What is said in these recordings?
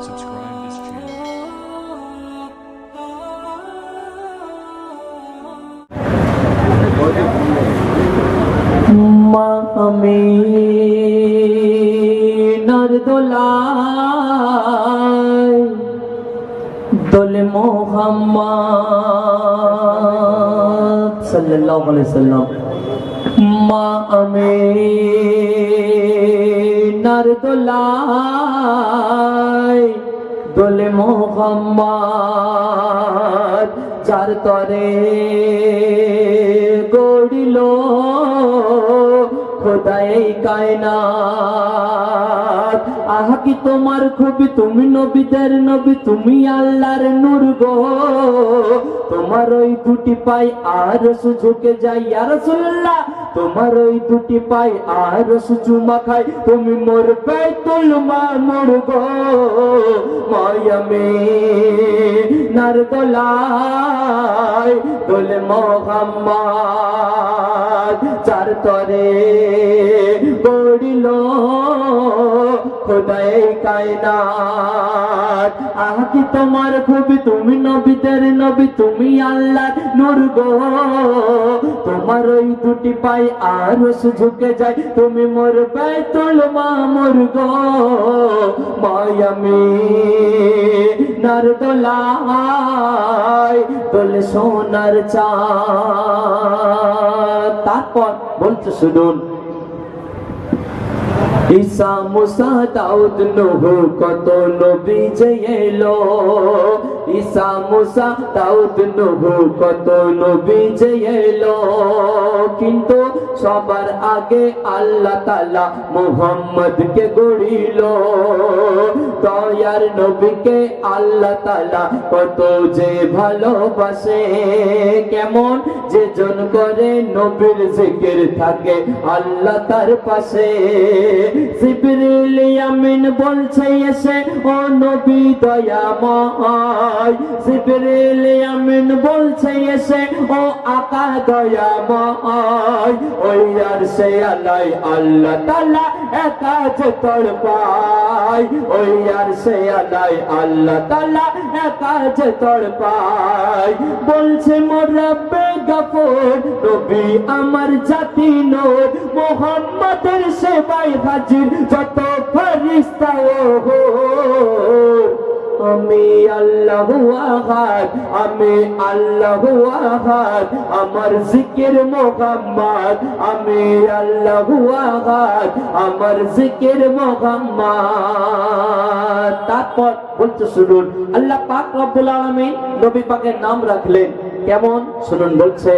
Subscribe this channel. মা আমি নরদোলায় দোলে মোহাম্মদ সাল্লাল্লাহু আলাইহি সাল্লাম মা আমি নরদোলায় দোলে মোহাম্মদ চার তরে গড়িল খোদাই কায়নাত। আহা কি তোমার খুবই? তুমি নবীদের নবী, তুমি আল্লাহর নূর গো। তোমার ওই দুটি পাই আর সুঝুকে যাই। আর রাসূলুল্লাহ, তোমার ওই দুটি পাই আর সুচুমা খাই। তুমি মোর বেতুল মামুর গো। মায়ামে নারদোলাই দোলে মোহাম্মদ, চার তরে গড়িল খোদাই তোমার খুবই, তুমি নবীদের নবী, তুমি আল্লাহ নূর গো। তোমার ওই দুটি পাই আর ঝুঁকে যায়, তুমি মোর বেতুল মামুর গো। মায়ামি নারদোলাই দোলে সোনার চা তারপর বলছে, শুনুন ঈসা মুসা দাউদ নহু কত নবী যে এলো? ঈসা মুসা দাউদ নহু কত নবী যে এলো। কিন্তু সবার আগে আল্লাহ তালা মুহাম্মদকে গড়িল। দয়ার নবীকে আল্লাহ তালা কত যে ভালোবাসে। কেমন যে জন করে নবীর জিকির থাকে আল্লাহ তার পাশে। জিবরিল আমিন বলছে এসে, ও নবী দয়াময়। জিবরিল আমিন বলছে, এসে ও আকা দয়াময়। ওই আর সে আলাই আল্লাহ তালা একা তড় পাই ওই আর সে আলাই আল্লাহ তালা একা যে তড় পাই বলছে, মোর রব্বে গফুর নবী আমার জাতি নূর। মোহাম্মদের সেবাই হাজির যত ফেরেশতা ও আমি আল্লাহ আহাদ, আমি আল্লাহ আহাদ, আমার জিকির মোহাম্মদ, আমি আল্লাহ আহাদ, আমার জিকির মোহাম্মদ। তারপর বলতে শুনুন, আল্লাহ পাক রব্বুল আলামিন নবী পাকের নাম রাখলেন। কেমন? শুনুন, বলছে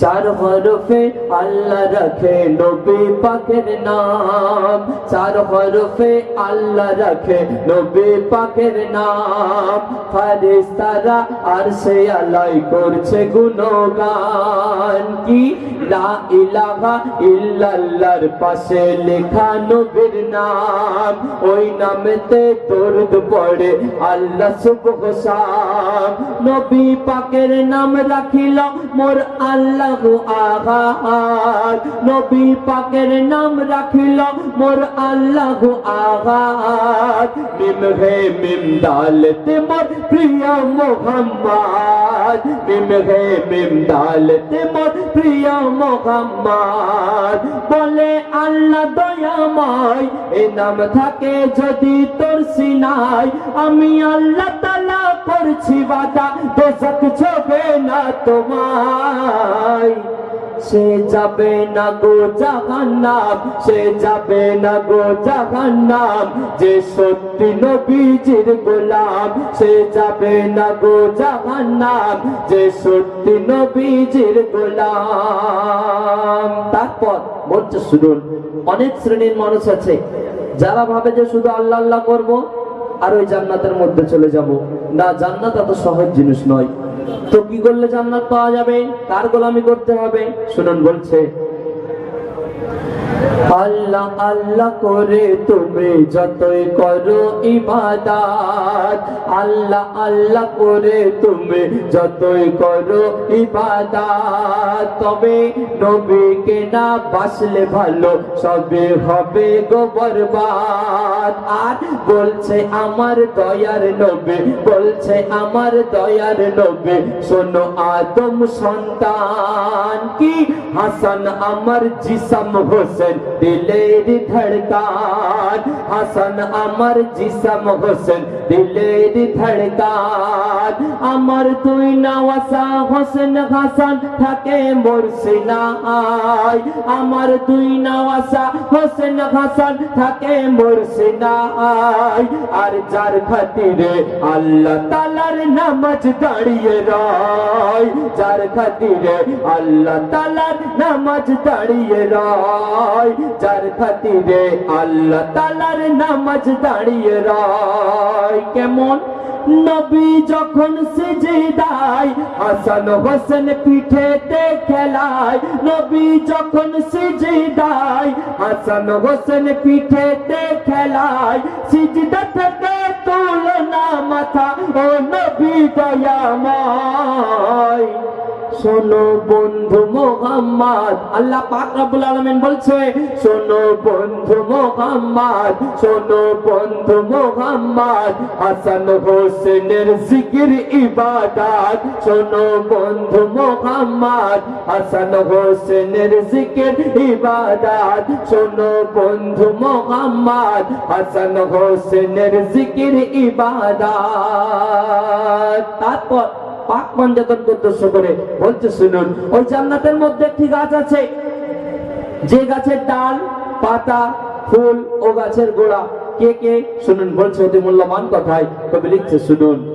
চার হরফে আল্লাহ রাখে নবী পাকের নাম। চার হরফে আল্লাহ রাখে নবী পাকের নাম। ফারিস্তারা আর সে আলাই করছে গুণগান। কি? লা ইলাহা ইল্লাল্লাহর পাশে লেখা নবীর নাম। ওই নামেতে দরুদ পড়ে আল্লাহ সুবহ শাম নবী পাকের নাম রাখিল মোর আল্লাহ আগাদ নবী পাকের নাম রাখিল মোর আল্লাহ আগাদ মিম হে মিম দালতে মোর প্রিয় মোহাম্মদ মিম হে মিম দালতে মোর প্রিয় মোহাম্মদ। বলে আল্লাহ দয়াময় এ নাম থাকে যদি তোর সিনাই। আমি আল্লাহ তালা করছি বাদা দোজক ছবে না তোমায়। সে যাবে না গো জাহান্নাম, সে যাবে না গো জাহান্নাম। যে সত্যি নবীজির গোলাম, সে যাবে না গো জাহান্নাম। যে সত্যি নবীজির গোলাম। তারপর বলছে শুনুন, অনেক শ্রেণির মানুষ আছে, যারা ভাবে যে শুধু আল্লাহ আল্লাহ করব, আর ওই জান্নাতের মধ্যে চলে যাব। না, জান্নাত এত সহজ জিনিস নয়। তো কি করলে জান্নাত পাওয়া যাবে? তার গোলামি করতে হবে? শুনুন বলছে আল্লাহ আল্লাহ করে তুমি যতই করো ইবাদাত। আল্লাহ আল্লাহ করে তুমি যতই করো ইবাদাত। তবে নবীকে না বাসলে ভালো, সবে হবে গো বরবাদ। আর বলছে আমার দয়ার নবী, বলছে আমার দয়ার নবী, শোনো আদম সন্তান কি? হাসান, আমার জিসম হোসেন দিলের ধড়কান হাসান আমার জিসম হোসেন দিলের ধড়কান আমার তুই নওয়াসা হোসেন হাসান থাকে মোর সিনাই আমার তুই নওয়াসা হোসেন হাসান থাকে মোর সিনাই আর যার খাতিরে আল্লাহ তালার নামাজ দাঁড়িয়ে রয় যার খাতিরে আল্লাহ তালার নামাজ দাঁড়িয়ে রয় যার খাতিরে আল্লাহ তালার নামাজ দাঁড়িয়ে রয়। কেমন? নবী যখন সিজদায়, হাসান হোসেন পিঠেতে খেলায়, নবী যখন সিজদায়, হাসান হোসেন পিঠেতে খেলায়, সিজদা থেকে তুলনা মাথা ও নবী দয়াময়। শোনো বন্ধু মোহাম্মদ, আল্লাহ পাক রব্বুল আলামিন বলছে, শোনো বন্ধু মোহাম্মদ, শোনো বন্ধু মোহাম্মদ, হাসান হোসেনের জিকির ইবাদত, শোনো বন্ধু মোহাম্মদ, হাসান হোসেনের জিকির ইবাদত, শোনো বন্ধু মোহাম্মদ, হাসান হোসেনের জিকির ইবাদত। তারপর পাক পঞ্জাতনকে উদ্দেশ্য করে বলতে শুনুন। ওই জান্নাতের মধ্যে একটি গাছ আছে। যে গাছের ডাল, পাতা, ফুল ও গাছের গোড়া। কে কে? শুনুন, বলছে অতি মূল্যবান কথায়। কবি লিখছে, শুনুন।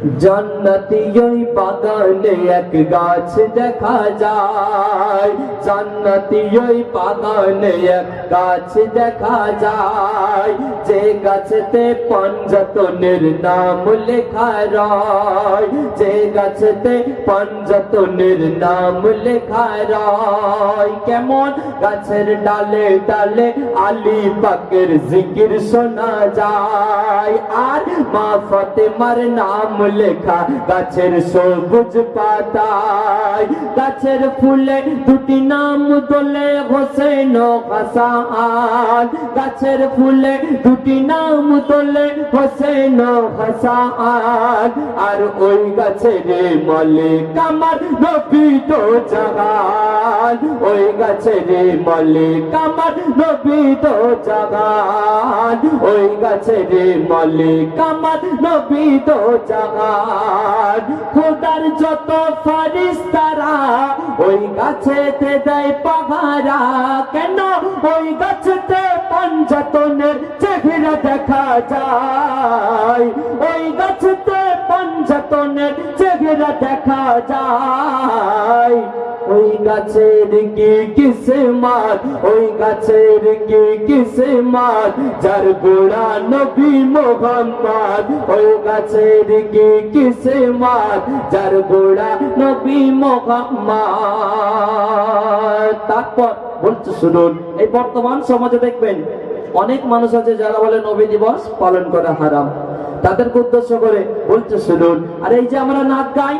জান্নাতি ওই বাগানে এক গাছ দেখা যায়। জান্নাতি ওই বাগানে এক গাছ দেখা যায়। যে গাছেতে পঞ্জতনের নাম লেখা রয়। যে গাছেতে পঞ্জতনের নাম লেখা রয়। কেমন গাছের ডালে ডালে আলী পাকের জিকির শোনা যায়। আর মা ফতেমার নাম লেখা, গাছের সবুজ পাতায়। গাছের ফুলে দুটি নাম দোলে হোসেন হাসান। গাছের ফুলে দুটি নাম দোলে হোসেন হাসান। আর ওই গাছের মালিক আমার নবী তো জাগান ওই গাছের মালিক আমার নবী তো জাগান ওই গাছের মালিক আমার নবী তো জাগান খোদার যত ফারিস্তারা ওই গাছেতে দেয় পাহারা। কেন? ওই গাছেতে পঞ্চাতনের চেহারা দেখা যায়। ওই গাছেতে পঞ্চাতনের চেহারা দেখা যায়। ওই গাছের কি কিসমাত ওই গাছের কি কিসমাত যার গোড়া নবী মোহাম্মদ, ওই গাছের কি কিসমাত যার গোড়া নবী মোহাম্মদ। তারপর বলছে, শুনুন, এই বর্তমান সমাজে দেখবেন, অনেক মানুষ আছে যারা বলে নবী দিবস পালন করা হারাম। তাদেরকে উদ্দেশ্য করে বলছে, শুনুন, আর এই যে আমরা নাচ গাই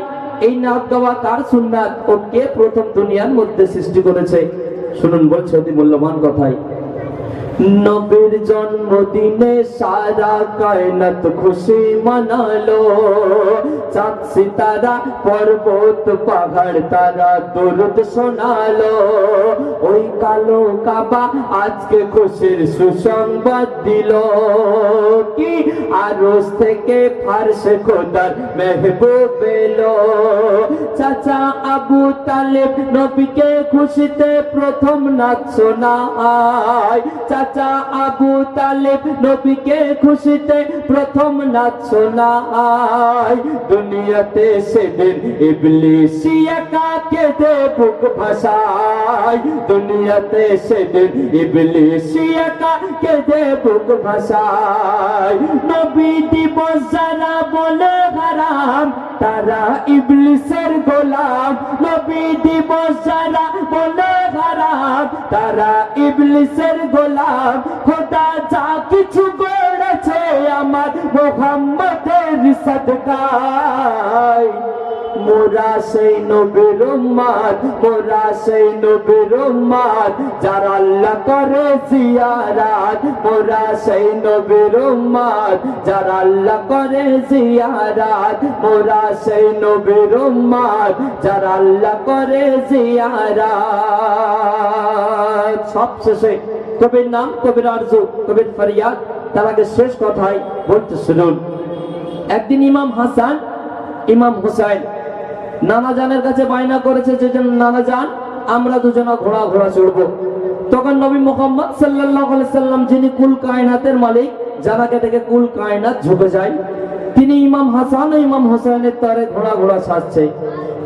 এই নাচ গাওয়া কার সুন্নাত ও কে প্রথম দুনিয়ার মধ্যে সৃষ্টি করেছে? শুনুন, বলছে অতি মূল্যবান কথাই। নবীর জন্মদিনে সারা কায়নাত খুশি মানালো। চাঁদ সিতারা, পর্বত, পাহাড়, তারা দরুদ শোনালো। ওই কালো কাবা আজকে খুশির সুসংবাদ দিল। কি আরস থেকে ফারসে খোদার মেহবুব এলো। চাচা আবু তালেব নবীকে খুশিতে প্রথম নাচ শোনায়। চাচা আবু তালেব নবীকে খুশিতে প্রথম নাচ শোনায়। দুনিয়াতে সেদিন ইবলিসি একা কেঁদে বুক ভাষায় দুনিয়াতে সেদিন ইবলিসি একা কেঁদে বুক ভাষায় নবী দিবস যারা বলে হারাম, তারা ইবলিসের গোলাম। নবী দিবস যারা বলে হারাম তারা ইবলিসের গোলাম খোদা যা কিছু করেছে আমার মোহাম্মদের সদকায়। মোরা সেই নবীর উম্মাদ, মোরা সেই নবীর উম্মাদ, যারা আল্লাহ করে জিয়ারাত। মোরা সেই নবীর উম্মাদ, যারা আল্লাহ করে জিয়ারাত। মোরা সেই নবীর উম্মাদ, যারা আল্লাহ করে জিয়ারাত। সবশেষে কবির নাম, কবির আরজু, কবির ফরিয়াদ, তার আগে শেষ কথাই বলতে শুনুন। একদিন ইমাম হাসান, ইমাম হুসাইন নানা জানের কাছে বায়না করেছে যে নানা জান আমরা দুজনা ঘোড়া ঘোড়া চড়বো। তখন নবী মোহাম্মদ আলাইহি সাল্লাম, যিনি কুল কায়নাতের মালিক, জানাকে থেকে কুল কায়নাত ঝুঁকে যায়। তিনি ইমাম হাসান ও ইমাম হোসেনের তারে ঘোড়া ঘোড়া ছাড়ছে।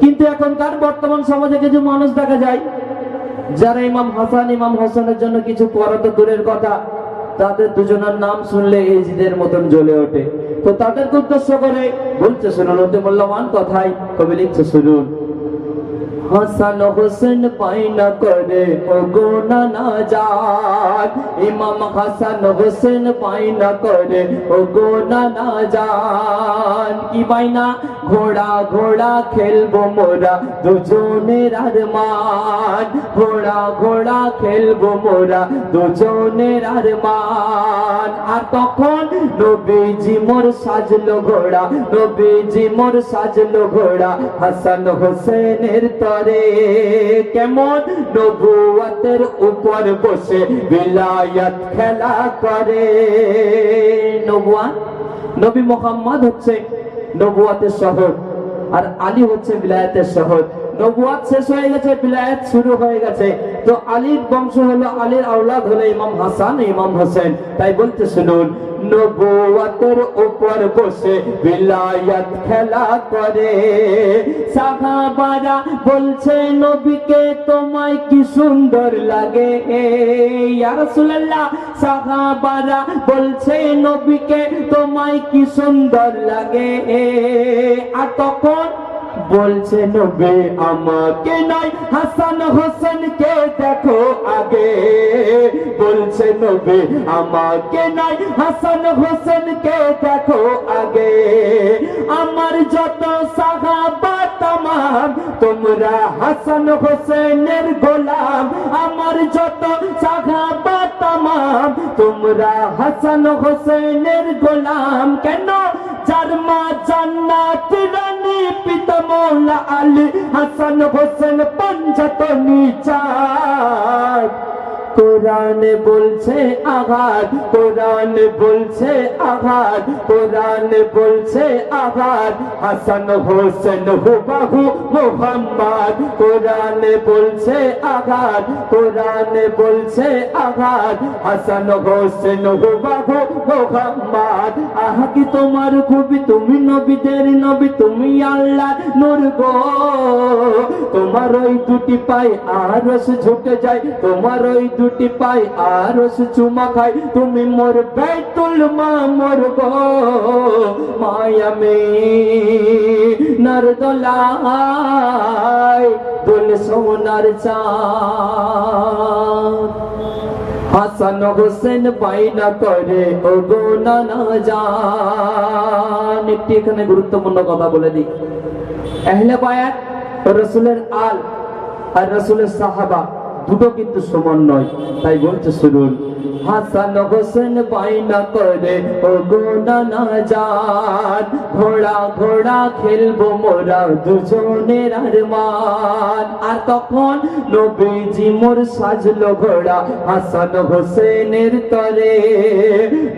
কিন্তু এখনকার বর্তমান সমাজে কিছু মানুষ দেখা যায়, যারা ইমাম হাসান, ইমাম হোসেনের জন্য কিছু করা তো দূরের কথা তাদের দুজনের নাম শুনলে এজিদের মতন জ্বলে ওঠে। তো তাদেরকে উদ্দেশ্য করে বলছে শুনুন অতি মূল্যবান কথাই কবি লিখছে, শুনুন। হাসান হোসেন পাইনা করে ও গোনা না যান ইমাম হাসান হোসেন পাইনা করে ও গোনা না যান কি বাইনা ঘোড়া ঘোড়া খেলব মোরা দুজনের আরমান। ঘোড়া ঘোড়া খেলব মোরা দুজনের আরমান। আর তখন নবীজি মোর সাজলো ঘোড়া, নবীজি মোর সাজলো ঘোড়া, হাসান হোসেনের তরে কেমন নবুয়াতের উপর বসে বিলায়াত খেলা করে। নবুয়া নবী মোহাম্মদ হচ্ছে নবুয়াতের শহর, আর আলী হচ্ছে বিলায়াতের শহর। নবুয়াত শেষ হয়ে গেছে, বিলায়াত শুরু হয়ে গেছে। তো আলীর বংশ হলো আলীর আওলাদ হলো ইমাম হাসান, ইমাম হোসেন। তাই বলতে শুনুন, নবুয়াতের উপর বসে বিলায়াত খেলা করে। সাহাবারা বলছে, নবীকে তোমায় কি সুন্দর লাগে? ইয়া রাসূলুল্লাহ, সাহাবারা বলছে, নবীকে তোমায় কি সুন্দর লাগে? আর তখন বলছে, নবে, আমাকে নয়, হাসান হোসেনকে দেখো আগে। বলছে, নবে, আমাকে নয়, হাসান হোসেনকে দেখো আগে। আমার যত সাহাবা তামাম, তোমরা হাসান হোসেনের গোলাম। আমার যত সাহাবা তামাম, তোমরা হাসান হোসেনের গোলাম। কেন? যার মা জান্নাত রানী পিতা মৌলা আলী হাসান হোসেন পঞ্চতনী চাঁদ কোরআনে বলছে আঘাত, কোরআনে বলছে আঘাত, কোরআনে বলছে আঘাত। হাসান হোসেন হুবাহু মোহাম্মদ, কোরআনে বলছে আঘাত, কোরআনে বলছে আঘাত। হাসান হোসেন হুবাহু মোহাম্মদ, আহা কি তোমার খুবই তুমি নবীদের নবী, তুমি আল্লাহ নূর গো। তোমার ওই দুটি পাই আরস ঝুঁকে যায়, তোমার ওই দুটি পাই আরস চুমা খাই তুমি মোর বেতুল মা মোর গো মায়ামে নরদোলাই দুল সোনার চাঁদ হাসান হোসেন বাইনা করে ও গো নানা জান একটি এখানে গুরুত্বপূর্ণ কথা বলে দিই আহলে বায়াত রসুলের আল আর রসুলের সাহাবা দুটো কিন্তু সমান নয়। তাই বলতে শুনুন হাসান হোসেন বাইনা করে ও গো নানা জান। ঘোড়া ঘোড়া খেলব মোরা দুজনের আরমান। আর তখন নবীজি মোর সাজলো ঘোড়া হাসান হোসেনের তরে।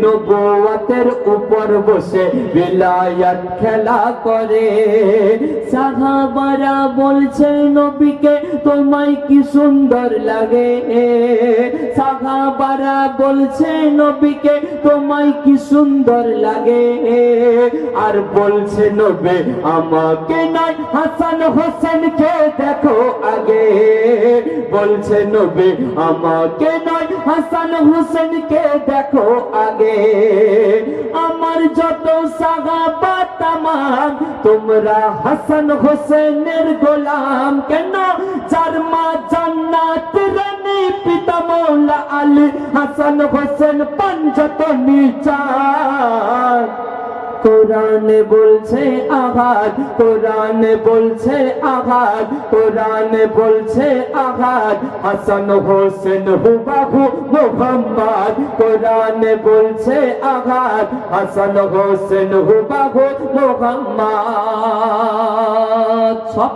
নবুয়াতের উপর বসে বিলায়াত খেলা করে। সাহাবারা বলছে, নবীকে তোমায় কি সুন্দর লাগে? সাহাবারা বলছে নবীকে, তোমায় কি সুন্দর লাগে? আর বলছে নবে, আমাকে নয়, হাসান হোসেনকে দেখো আগে। বলছে নবে, আমাকে নয়, হাসান হোসেনকে দেখো আগে। আমার যত সাগা তামাম, তোমরা হাসান হোসেনের গোলাম কেন? যার মা জান্নাত কোরআনে বলছে আঘাত কোরআনে বলছে আঘাত কোরআনে বলছে আঘাত হাসান হোসেন হুবাহু মোহাম্মদ, কোরআনে বলছে আঘাত হাসান হোসেন হুবাহু মোহাম্মদ। সব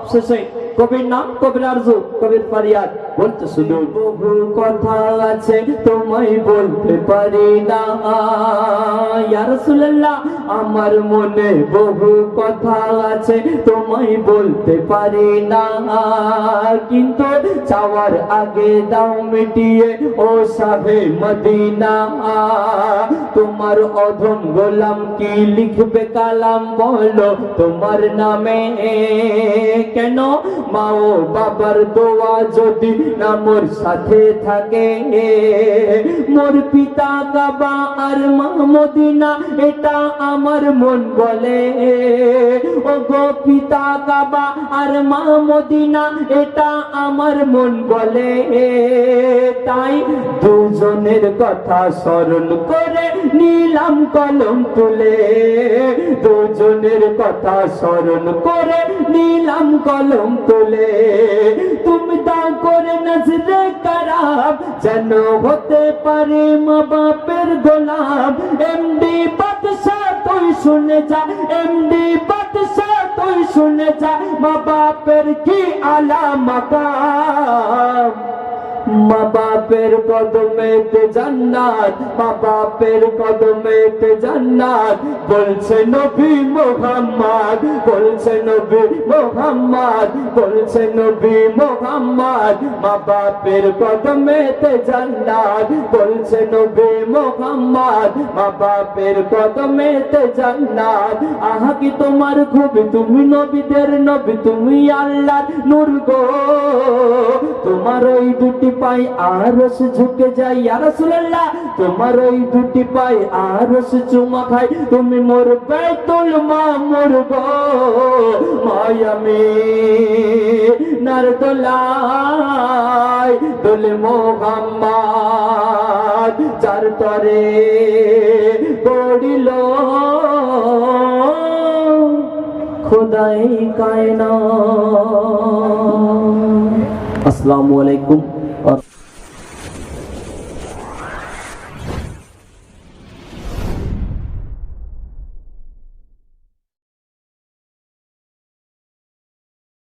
কবির নাম কবির আরজু, কবির ফারিয়াদ। বলতে শুধু বহু কথা আছে, তোমায় বলতে পারি না। আমার মনে বহু কথা আছে, তোমায় বলতে পারি না। কিন্তু চাওয়ার আগে দাও মিটিয়ে, ও সাহে মদিনা। তোমার অধম গোলাম কি লিখবে কালাম বলো তোমার নামে? কেন? মা ও বাবার দোয়া যদি না মোর সাথে থাকে। মোর পিতা কাবা আর মা মদিনা, এটা আমার মন বলে। ও গো পিতা কাবা আর মা মদিনা, এটা আমার মন বলে। তাই দুজনের কথা স্মরণ করে নিলাম কলম তুলে। দুজনের কথা স্মরণ করে নিলাম কলম তুলে। তুমি দা করে নজরে কারাম যেন হতে পারে মা বাপের গোলাম এমডি বাদশাহ, তুই শুনে যা। এমডি বাদশাহ, তুই শুনে যা। মা বাপের কি আলা মাকাম মা বাপের কদমেতে জান্নাত, মা বাপের কদমেতে জান্নাত। বলছে নবী মোহাম্মদ, বলছে নবী মোহাম্মদ, বলছে নবী মোহাম্মদ, মা বাপের কদমেতে জান্নাত। বলছে নবী মোহাম্মদ, মা বাপের কদমেতে জান্নাত। আহা কি তোমার খুব, তুমি নবীদের নবী, তুমি আল্লাহর নূর গো। তোমার ওই দুটি পাই আরস ঝুঁকে যাই তোমার ওই দুটি পাই আরস চুমা খাই তুমি মোর বাইতুল গো মায়ামি নারদোলাই দোলে মোহাম্মদ চার তরে পড়িল। খোদাই কায়না আসসালামু আলাইকুম। 啊